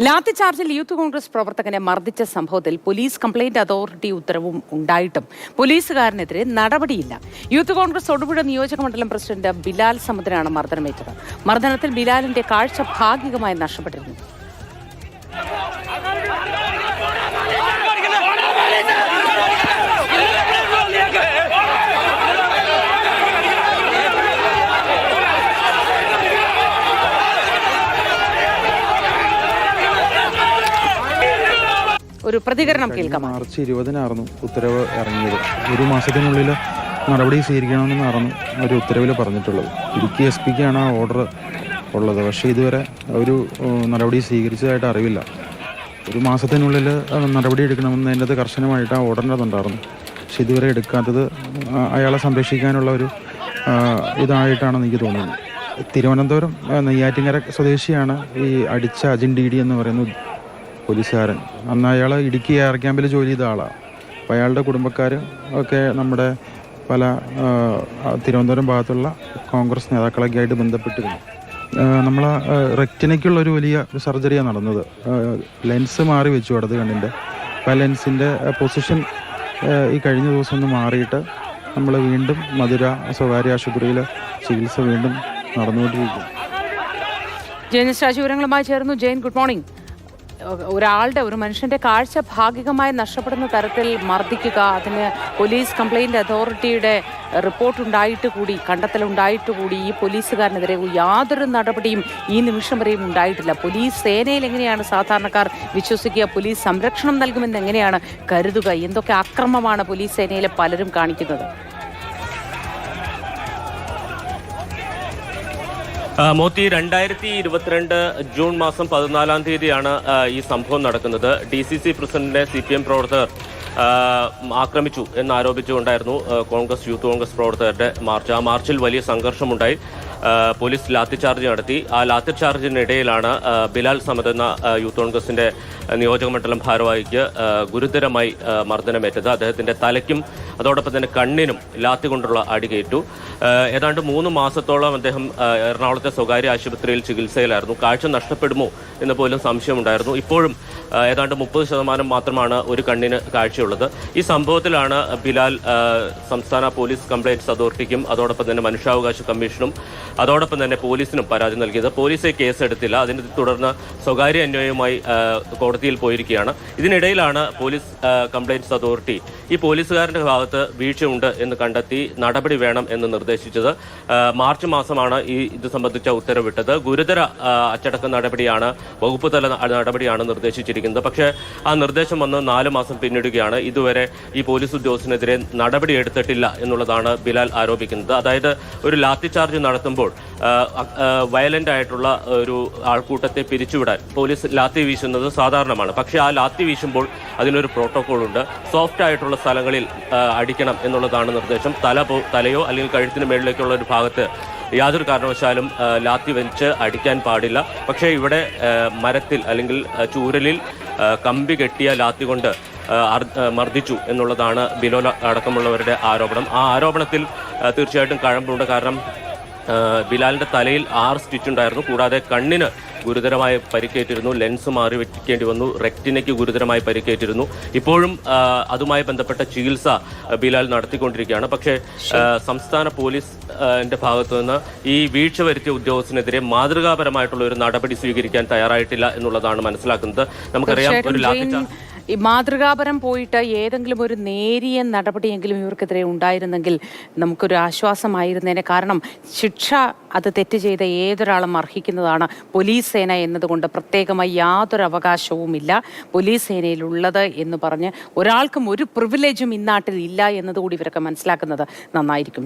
ലാത്തിചാർജിൽ youth Congress പ്രവർത്തകനെ മർദ്ദിച്ച സംഭവത്തിൽ police complaint authority ഉത്തരവും ഉണ്ടായിട്ടും പോലീസുകാരനെതിരെ നടപടിയില്ല. യൂത്ത് കോൺഗ്രസ് തൊടുപുഴ നിയോജക മണ്ഡലം പ്രസിഡന്റ് ബിലാൽ സമുദ്രനാണ് മർദ്ദനമേറ്റത്. മർദ്ദനത്തിൽ ബിലാലിന്റെ കാഴ്ച ഭാഗികമായി നഷ്ടപ്പെട്ടിരുന്നു. ഒരു പ്രതികരണം കേൾക്കാം മാർച്ച് ഇരുപതിനായിരുന്നു ഉത്തരവ് ഇറങ്ങിയത്. ഒരു മാസത്തിനുള്ളിൽ നടപടി സ്വീകരിക്കണമെന്നായിരുന്നു ഒരു ഉത്തരവിൽ പറഞ്ഞിട്ടുള്ളത്. ഇടുക്കി എസ് പിക്കാണ് ആ ഓർഡർ ഉള്ളത്. പക്ഷേ ഇതുവരെ ഒരു നടപടി സ്വീകരിച്ചതായിട്ട് അറിവില്ല. ഒരു മാസത്തിനുള്ളിൽ നടപടി എടുക്കണമെന്ന് അതിന്റെ അത് കർശനമായിട്ട് ആ ഓർഡറിന്റെതുണ്ടായിരുന്നു പക്ഷെ ഇതുവരെ എടുക്കാത്തത് അയാളെ സംരക്ഷിക്കാനുള്ള ഒരു ഇതായിട്ടാണ് എനിക്ക് തോന്നുന്നത്. തിരുവനന്തപുരം നെയ്യാറ്റിങ്ങര സ്വദേശിയാണ് ഈ അടിച്ച അജിൻ ഡി ഡി എന്ന് പറയുന്ന പോലീസുകാരൻ. അന്ന് അയാൾ ഇടുക്കി എയർ ക്യാമ്പിൽ ജോലി ചെയ്ത ആളാണ് അപ്പോൾ അയാളുടെ കുടുംബക്കാർ ഒക്കെ നമ്മുടെ പല തിരുവനന്തപുരം ഭാഗത്തുള്ള കോൺഗ്രസ് നേതാക്കളൊക്കെ ആയിട്ട് ബന്ധപ്പെട്ടിരുന്നു. നമ്മൾ റെക്റ്റിനയ്ക്കുള്ളൊരു വലിയ സർജറിയാണ് നടന്നത്. ലെൻസ് മാറി വെച്ചു ഇടത് കണ്ണിന്റെ അപ്പോൾ ലെൻസിന്റെ പൊസിഷൻ ഈ കഴിഞ്ഞ ദിവസം ഒന്ന് മാറിയിട്ട് നമ്മൾ വീണ്ടും മധുര സ്വകാര്യ ആശുപത്രിയിൽ ചികിത്സ വീണ്ടും നടന്നുകൊണ്ടിരിക്കുന്നു. ജയൻ ചേർന്നു. Jayan good morning. ഒരാളുടെ ഒരു മനുഷ്യന്റെ കാഴ്ച ഭാഗികമായി നഷ്ടപ്പെടുന്ന തരത്തിൽ മർദ്ദിക്കുക അതിന് പോലീസ് കംപ്ലൈന്റ് അതോറിറ്റിയുടെ റിപ്പോർട്ട് ഉണ്ടായിട്ട് കൂടി കണ്ടെത്തലുണ്ടായിട്ട് കൂടി ഈ പോലീസുകാരനെതിരെ യാതൊരു നടപടിയും ഈ നിമിഷം വരെയും ഉണ്ടായിട്ടില്ല. പോലീസ് സേനയിൽ എങ്ങനെയാണ് സാധാരണക്കാർ വിശ്വസിക്കുക? പോലീസ് സംരക്ഷണം നൽകുമെന്ന് എങ്ങനെയാണ് കരുതുക? എന്തൊക്കെ അക്രമമാണ് പോലീസ് സേനയിലെ പലരും കാണിക്കുന്നത്? മോത്തി രണ്ടായിരത്തി ഇരുപത്തിരണ്ട് ജൂൺ മാസം പതിനാലാം തീയതിയാണ് ഈ സംഭവം നടക്കുന്നത്. ഡി സി സി പ്രസിഡന്റിനെ സി പി എം പ്രവർത്തകർ ആക്രമിച്ചു എന്നാരോപിച്ചുകൊണ്ടായിരുന്നു കോൺഗ്രസ് യൂത്ത് കോൺഗ്രസ് പ്രവർത്തകരുടെ മാർച്ച്. ആ മാർച്ചിൽ വലിയ സംഘർഷമുണ്ടായി. ആ, ലാത്തി ചാർജ് നടത്തി. ആ ലാത്തി ചാർജിനിടയിലാണ് ബിലാൽ സമദ് എന്ന യൂത്ത് കോൺഗ്രസിന്റെ നിയോജക മണ്ഡലം ഭാരവാഹിക്ക് ഗുരുതരമായി മർദ്ദനമേറ്റത്. അദ്ദേഹത്തിന്റെ തലയ്ക്കും അതോടൊപ്പം തന്നെ കണ്ണിനും ലാത്തി കൊണ്ടുള്ള അടികേറ്റു. ഏതാണ്ട് മൂന്ന് മാസത്തോളം അദ്ദേഹം എറണാകുളത്തെ സ്വകാര്യ ആശുപത്രിയിൽ ചികിത്സയിലായിരുന്നു. കാഴ്ച നഷ്ടപ്പെടുമോ എന്ന് പോലും സംശയമുണ്ടായിരുന്നു. ഇപ്പോഴും ഏതാണ്ട് മുപ്പത് ശതമാനം മാത്രമാണ് ഒരു കണ്ണിന് കാഴ്ചയുള്ളത്. ഈ സംഭവത്തിലാണ് ബിലാൽ സംസ്ഥാന പോലീസ് കംപ്ലയിൻസ് അതോറിറ്റിക്കും അതോടൊപ്പം തന്നെ മനുഷ്യാവകാശ കമ്മീഷനും അതോടൊപ്പം തന്നെ പോലീസിനും പരാതി നൽകിയത്. പോലീസ് കേസെടുത്തില്ല അതിനെ തുടർന്ന് സ്വകാര്യ അന്വയവുമായി കോടതിയിൽ പോയിരിക്കുകയാണ്. ഇതിനിടയിലാണ് പോലീസ് കംപ്ലയിൻസ് അതോറിറ്റി. ഈ പോലീസുകാരന്റെ ഭാഗത്ത് വീഴ്ചയുണ്ട് എന്ന് കണ്ടെത്തി നടപടി വേണം എന്ന് നിർദ്ദേശിച്ചത്. മാർച്ച് മാസമാണ് ഈ ഇത് സംബന്ധിച്ച ഉത്തരവിട്ടത്. ഗുരുതര അച്ചടക്ക നടപടിയാണ് വകുപ്പ് തല നടപടിയാണ് നിർദ്ദേശിച്ചിരിക്കുന്നത്. പക്ഷേ ആ നിർദ്ദേശം വന്ന് നാല് മാസം പിന്നിടുകയാണ്. ഇതുവരെ ഈ പോലീസ് ഉദ്യോഗസ്ഥനെതിരെ നടപടി എടുത്തിട്ടില്ല എന്നുള്ളതാണ് ബിലാൽ ആരോപിക്കുന്നത്. അതായത് ഒരു ലാത്തി ചാർജ് നടത്തുമ്പോൾ വയലന്റ് ആയിട്ടുള്ള ഒരു ആൾക്കൂട്ടത്തെ പിരിച്ചുവിടാൻ പോലീസ് ലാത്തി വീശുന്നത് സാധാരണമാണ്. പക്ഷേ ആ ലാത്തി വീശുമ്പോൾ അതിനൊരു പ്രോട്ടോകോൾ ഉണ്ട്. സോഫ്റ്റ് ആയിട്ടുള്ള സ്ഥലങ്ങളിൽ അടിക്കണം എന്നുള്ളതാണ് നിർദ്ദേശം. തല തലയോ അല്ലെങ്കിൽ കഴുത്തിന് മേളിലേക്കുള്ള ഒരു ഭാഗത്ത് യാതൊരു കാരണവശാലും ലാത്തി വെച്ച് അടിക്കാൻ പാടില്ല. പക്ഷേ ഇവിടെ മരത്തിൽ അല്ലെങ്കിൽ ചൂരലിൽ കമ്പി കെട്ടിയ ലാത്തി കൊണ്ട് മർദ്ദിച്ചു എന്നുള്ളതാണ് ബിലോല അടക്കമുള്ളവരുടെ ആരോപണം. ആ ആരോപണത്തിൽ തീർച്ചയായിട്ടും കഴമ്പുണ്ട്. കാരണം ബിലാലിന്റെ തലയിൽ ആറ് സ്റ്റിച്ച് ഉണ്ടായിരുന്നു. കൂടാതെ കണ്ണിന് ഗുരുതരമായി പരിക്കേറ്റിരുന്നു. ലെൻസ് മാറി വെക്കേണ്ടി വന്നു. റെക്റ്റിനയ്ക്ക് ഗുരുതരമായി പരിക്കേറ്റിരുന്നു. ഇപ്പോഴും അതുമായി ബന്ധപ്പെട്ട ചികിത്സ ബിലാൽ നടത്തിക്കൊണ്ടിരിക്കുകയാണ്. പക്ഷേ സംസ്ഥാന പോലീസിന്റെ ഭാഗത്തു നിന്ന് ഈ വീഴ്ച വരുത്തിയ ഉദ്യോഗസ്ഥനെതിരെ മാതൃകാപരമായിട്ടുള്ള ഒരു നടപടി സ്വീകരിക്കാൻ തയ്യാറായിട്ടില്ല എന്നുള്ളതാണ് മനസ്സിലാക്കുന്നത്. നമുക്കറിയാം ഒരു ജെയിൻ, ഈ മാതൃകാപരം പോയിട്ട് ഏതെങ്കിലും ഒരു നേരിയ നടപടിയെങ്കിലും ഇവർക്കെതിരെ ഉണ്ടായിരുന്നെങ്കിൽ നമുക്കൊരു ആശ്വാസമായിരുന്നേനെ. കാരണം ശിക്ഷ അത് തെറ്റ് ചെയ്ത ഏതൊരാളും അർഹിക്കുന്നതാണ്. പോലീസ് സേന എന്നതുകൊണ്ട് പ്രത്യേകമായി യാതൊരു അവകാശവുമില്ല. പോലീസ് സേനയിലുള്ളത് എന്ന് പറഞ്ഞ് ഒരാൾക്കും ഒരു പ്രിവിലേജും ഇന്നാട്ടിൽ ഇല്ല എന്നതുകൂടി ഇവരൊക്കെ മനസ്സിലാക്കുന്നത് നന്നായിരിക്കും.